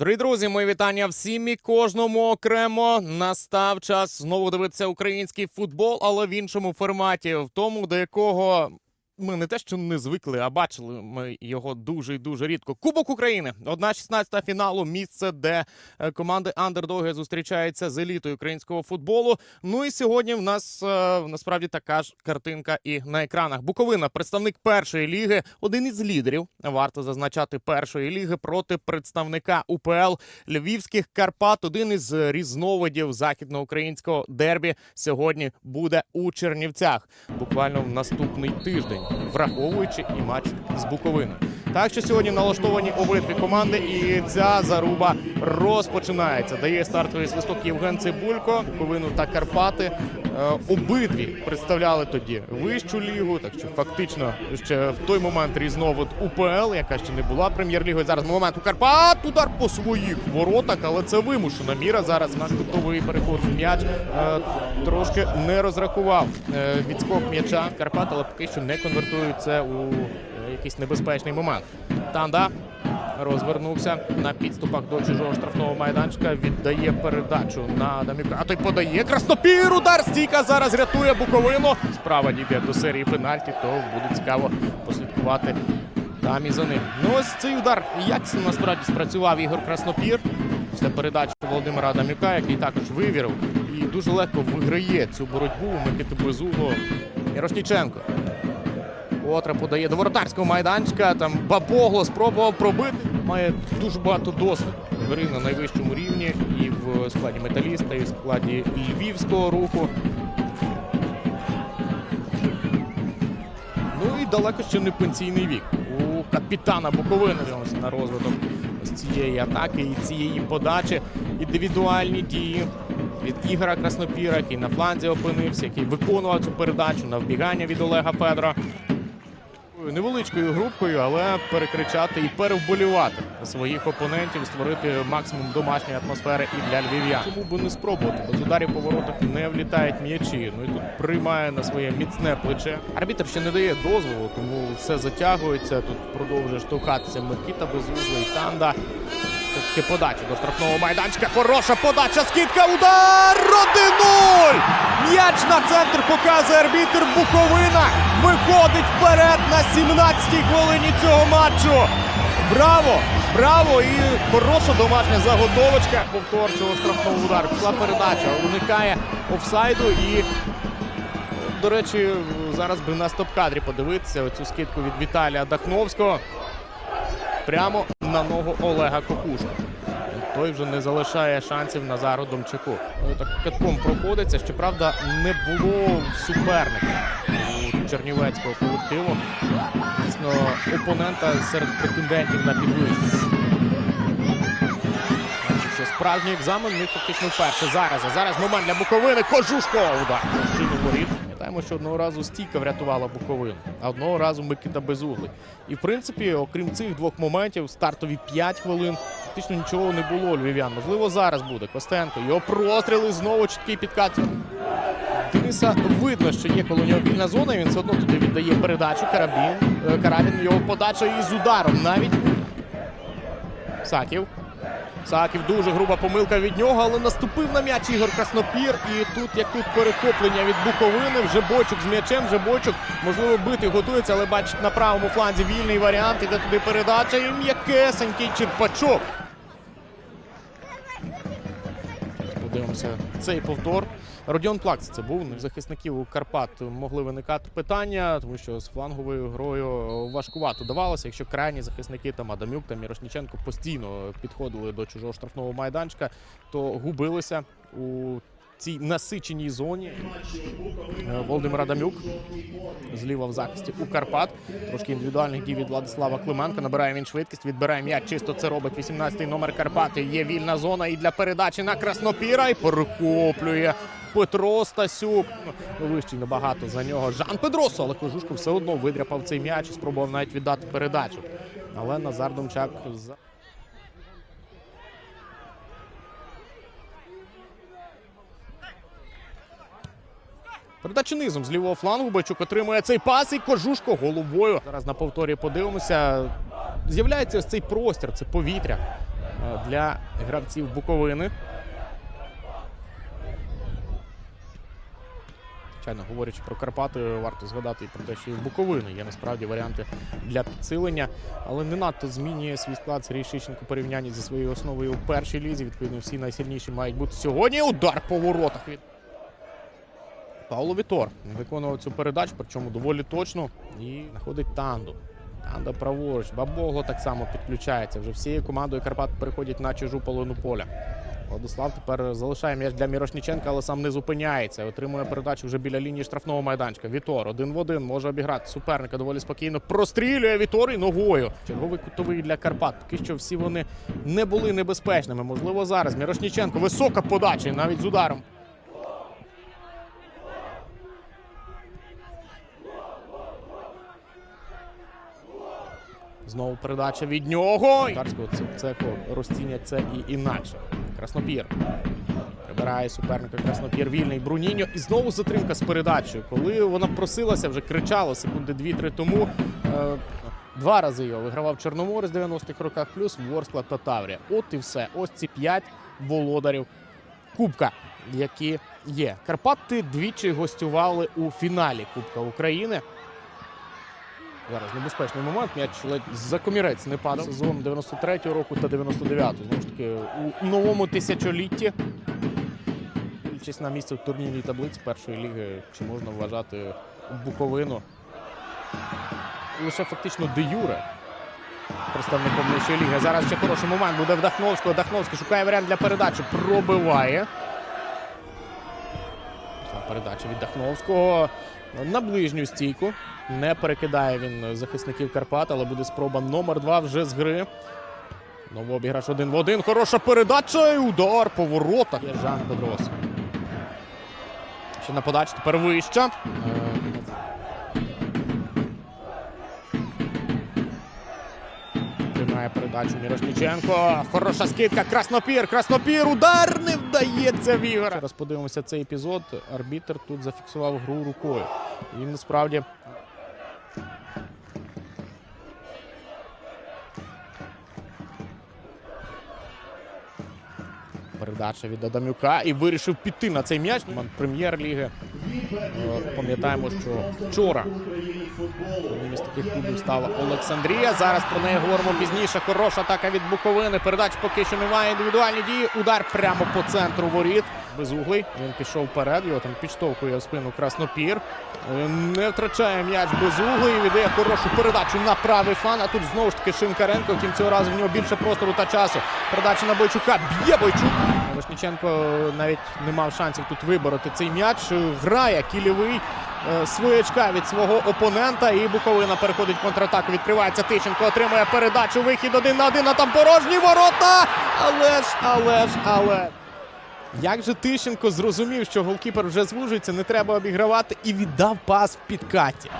Дорогі друзі, мої вітання всім і кожному окремо. Настав час знову дивитися український футбол, але в іншому форматі, в тому, до якого ми не те, що не звикли, а бачили ми його дуже і дуже рідко. Кубок України, одна 16 фіналу, місце, де е, команди андердоги зустрічаються з елітою українського футболу. Ну і сьогодні в нас е, насправді така ж картинка і на екранах. Буковина, представник першої ліги, один із лідерів. Варто зазначати першої ліги проти представника УПЛ Львівських Карпат. Один із різновидів західноукраїнського дербі сьогодні буде у Чернівцях. Буквально в наступний тиждень, враховуючи і матч з Буковиною. Так що сьогодні налаштовані обидві команди, і ця заруба розпочинається. Дає стартовий свисток Євген Цибулько, Буковину та Карпати. Е, обидві представляли тоді вищу лігу, так що фактично ще в той момент різновид УПЛ, яка ще не була прем'єр-лігою. Зараз момент у Карпат. Удар по своїх воротах, але це вимушена міра. Зараз наш кутовий переход м'яч е, трошки не розрахував е, відскок м'яча Карпат, але поки що не конвертують у якийсь небезпечний момент. Танда розвернувся на підступах до чужого штрафного майданчика. Віддає передачу на Адамюка. А той подає краснопір. Удар стійка зараз рятує Буковину. Справа дійде до серії пенальті, то буде цікаво послідкувати там і за ним. Ну ось цей удар якісно насправді спрацював Ігор Краснопір. Після передачі Володимира Адамюка, який також вивірив і дуже легко виграє цю боротьбу Микити Безугло Ярошніченко. Котра подає до воротарського майданчика. Там Бабогло спробував пробити. Має дуже багато досвіду гри на найвищому рівні і в складі металіста, і в складі львівського руху. Ну і далеко ще не пенсійний вік. У капітана Буковини дивимося на розвиток з цієї атаки і цієї подачі. Індивідуальні дії від Ігора Краснопіра, який на фланзі опинився, який виконував цю передачу на вбігання від Олега Федора. Невеличкою групкою, але перекричати і перевболівати своїх опонентів, створити максимум домашньої атмосфери і для львів'ян. Чому би не спробувати? Без ударів по воротах не влітають м'ячі. Ну і тут приймає на своє міцне плече. Арбітр ще не дає дозволу, тому все затягується. Тут продовжує штовхатися Микіта безвузлий і Танда. Таки подача до штрафного майданчика. Хороша подача. Скидка. Удар! 1-0! М'яч на центр показує арбітр Буковина. Виходить вперед на 17-й хвилині цього матчу. Браво! Браво! І хороша домашня заготовочка. Повтор цього штрафного удару. Пішла передача. Уникає офсайду і. До речі, зараз би на стоп-кадрі подивитися оцю скидку від Віталія Дахновського прямо на ногу Олега Кокушка. Той вже не залишає шансів Назару Домчаку. Так катком проходиться. Щоправда, не було суперника у чернівецького колективу. Дійсно, опонента серед претендентів на підвищення. Справжній екзамен ми фактично вперше. Зараз. Зараз момент для Буковини. Кожушко удар. Щільно воріт. Пам'ятаємо, що одного разу стійка врятувала Буковину, а одного разу Микита Безуглий. І в принципі, окрім цих двох моментів, стартові 5 хвилин. Фактично нічого не було львів'ян. Можливо, зараз буде Костенко. Його простріли знову чіткий підкат. Дениса видно, що є коло нього вільна зона. Він все одно туди віддає передачу. Карабін. Е, Карабін його подача із ударом навіть. Саків. Саків дуже груба помилка від нього, але наступив на м'яч Ігор Краснопір. І тут як тут перехоплення від Буковини. Вже бочок з м'ячем, вже бочок. Можливо, бити готується, але бачить на правому фланзі вільний варіант. Іде туди передача і м'якесенький черпачок. Подивимося цей повтор. Родіон Плакс це був Ну, захисників у Карпат могли виникати питання, тому що з фланговою грою важкувато давалося. Якщо крайні захисники там Адамюк та Мірошніченко постійно підходили до чужого штрафного майданчика, то губилися у цій насиченій зоні. Е, Володимир Адамюк зліва в захисті у Карпат. Трошки індивідуальних дій від Владислава Клименка. Набирає він швидкість, відбирає м'яч. Чисто це робить 18-й номер Карпати. Є вільна зона і для передачі на Краснопіра. І перехоплює Петро Стасюк. Ну, Вищий набагато за нього. Жан Педросо, але Кожушко все одно видряпав цей м'яч і спробував навіть віддати передачу. Але Назар Домчак за. Передача низом з лівого флангу. Бойчук отримує цей пас і кожушко головою. Зараз на повторі подивимося. З'являється ось цей простір, це повітря. е, для гравців Буковини. Звичайно, говорячи про Карпати, варто згадати і про те, що і в Буковини є насправді варіанти для підсилення, але не надто змінює свій склад Сергій Шищенко порівнянні зі своєю основою у першій лізі. Відповідно, всі найсильніші мають бути сьогодні. Удар по воротах від Пауло Вітор виконував цю передачу, причому доволі точно. І знаходить Танду. Танда праворуч. Бабогло так само підключається. Вже всією командою Карпат переходять на чужу половину поля. Владислав тепер залишає м'яч для Мірошніченка, але сам не зупиняється. Отримує передачу вже біля лінії штрафного майданчика. Вітор один в один може обіграти суперника доволі спокійно. Прострілює Вітор і ногою. Черговий кутовий для Карпат. Поки що всі вони не були небезпечними. Можливо, зараз Мірошніченко. Висока подача, навіть з ударом. Знову передача від нього. Тарського це, це розцінять це і інакше. Краснопір. Прибирає суперника Краснопір вільний Бруніньо. І знову затримка з передачею. Коли вона просилася, вже кричало секунди 2-3 тому. Е, два рази його вигравав Чорноморець в 90-х роках, плюс Ворскла та Таврія. От і все. Ось ці п'ять володарів Кубка, які є. Карпати двічі гостювали у фіналі Кубка України. Зараз небезпечний момент. М'яч ледь за комірець не падав. Сезон 93-го року та 99-го. Знову ж таки, у новому тисячолітті. Дивлячись на місце в турнірній таблиці першої ліги, чи можна вважати Буковину лише фактично де юре представником нижчої ліги. Зараз ще хороший момент буде в Дахновського. Дахновський шукає варіант для передачі. Пробиває. Передача від Дахновського на ближню стійку. Не перекидає він захисників Карпат, але буде спроба номер два вже з гри. Новий обіграш один в один. Хороша передача і удар по воротах. Є Жан Педрос. Ще на подачі тепер вища. Тримає передачу Мірошніченко. Хороша скидка. Краснопір. Краснопір. Удар не вдається в Ігора. Зараз подивимося цей епізод. Арбітр тут зафіксував гру рукою. І він насправді. Передача від Адамюка і вирішив піти на цей м'яч. Прем'єр-ліги. Е, Пам'ятаємо, що вчора одним із таких клубів стала Олександрія. Зараз про неї говоримо пізніше. Хороша атака від Буковини. Передач поки що немає. Індивідуальні дії. Удар прямо по центру воріт. Безуглий. Він пішов вперед. Його там підштовхує в спину Краснопір. Е, Не втрачає м'яч безуглий. Віддає хорошу передачу на правий фланг. А тут знову ж таки Шинкаренко. Втім, цього разу в нього більше простору та часу. Передача на Бойчука. Б'є Бойчук. Вишніченко навіть не мав шансів тут вибороти цей м'яч. Грає кільовий е, своячка від свого опонента. І Буковина переходить в контратаку. Відкривається Тищенко, отримує передачу. Вихід один на один. А там порожні ворота. Але ж, але ж, але. Як же Тищенко зрозумів, що голкіпер вже звужується, не треба обігравати, і віддав пас в підкаті.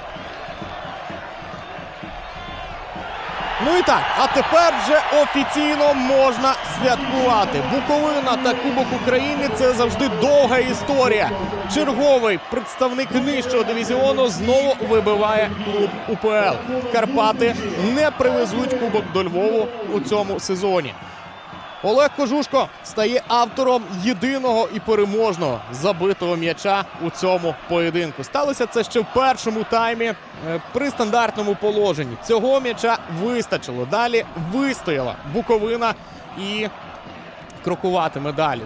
Ну і так, а тепер вже офіційно можна святкувати. Буковина та Кубок України це завжди довга історія. Черговий представник нижчого дивізіону знову вибиває клуб УПЛ. Карпати не привезуть кубок до Львову у цьому сезоні. Олег Кожушко стає автором єдиного і переможного забитого м'яча у цьому поєдинку. Сталося це ще в першому таймі е, при стандартному положенні. Цього м'яча вистачило. Далі вистояла Буковина і крокуватиме далі.